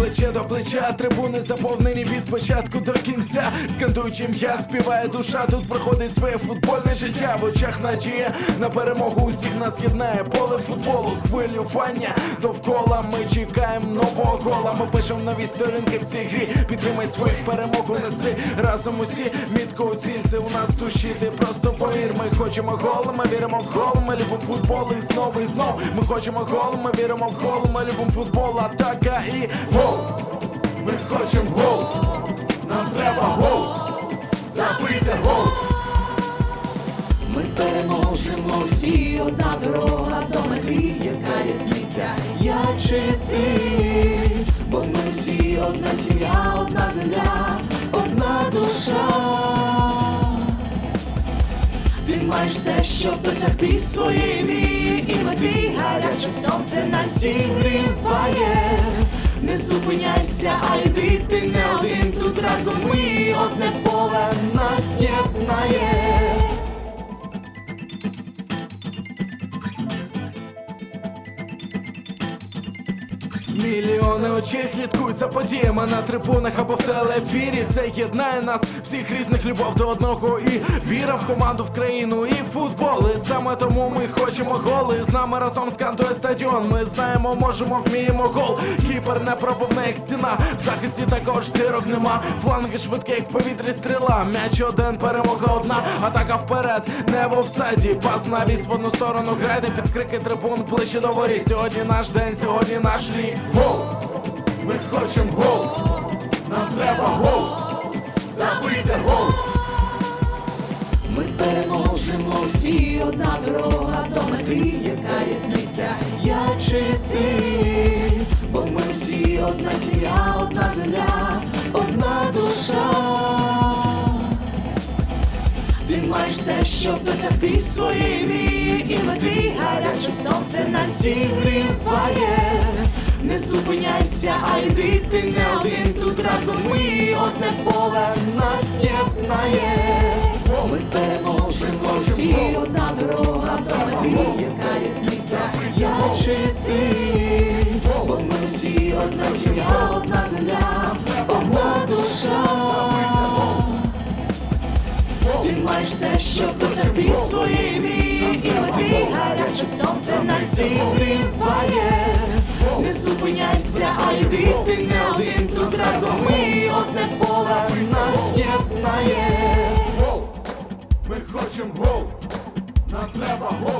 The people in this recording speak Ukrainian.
плече до плеча, трибуни заповнені від початку до кінця. Скандуючи ім'я, співає душа, тут проходить своє футбольне життя. В очах надія на перемогу усіх нас єднає поле футболу, хвилювання довкола. Ми чекаємо нового гола. Ми пишемо нові сторінки в цій грі. Підтримай своїх перемог, унеси разом усі мітко у ціль. Це у нас душі. Ти просто повір. Ми хочемо гол, ми віримо в гол. Ми любимо футбол і знову і знов. Ми хочемо гол, ми віримо в гол. Ми любимо футбол, атака і гол. Ми хочемо гол. Нам треба гол. Забити гол. Ми переможемо всі, одна дорога до мети, яка різниця, я чи ти, бо ми всі одна сім'я, одна земля, одна душа. Маєш все, щоб досягти своєї мрії і мети, гаряче сонце нас зігріває. Не зупиняйся, а йди ти не один, тут разом ми одне поле нас єднає. Мільйони очей слідкують за подіями на трибунах або в телеефірі. Це єднає нас всіх різних любов до одного і віра в команду, в країну і футбол. І саме тому ми хочемо голи. З нами разом скандує стадіон. Ми знаємо, можемо, вміємо гол. Кіпер не пробивне, як стіна. В захисті також дирок нема. Фланги швидкі, як в повітрі стріла. М'яч один, перемога одна. Атака вперед, не в офсайді. Пас навіс в одну сторону грайде під крики трибун ближче до воріт. Сьогодні наш день, сьогодні наш рік. Гол! Ми хочемо гол! Нам треба гол! Забийте гол! Ми переможемо всі, одна дорога до мети, яка різниця, я чи ти, бо ми всі одна сім'я, одна земля, одна душа. Ти маєш все, щоб досягти своєї мрії і мети, гаряче сонце нас зігріває. Зупиняйся, а йди ти не один, тут разом ми одне поле нас єднає. Ми переможемо всі, одна дорога до мети, яка різниця, я чи ти, бо ми всі одна сім'я, одна земля, одна душа. Ти маєш все, щоб досягти своєї мрії і мети, гаряче сонце нас зігріває. Не зупиняйся, ти не один, тут разом ми одне поле нас єднає. Гол! Ми хочемо гол! Нам треба гол!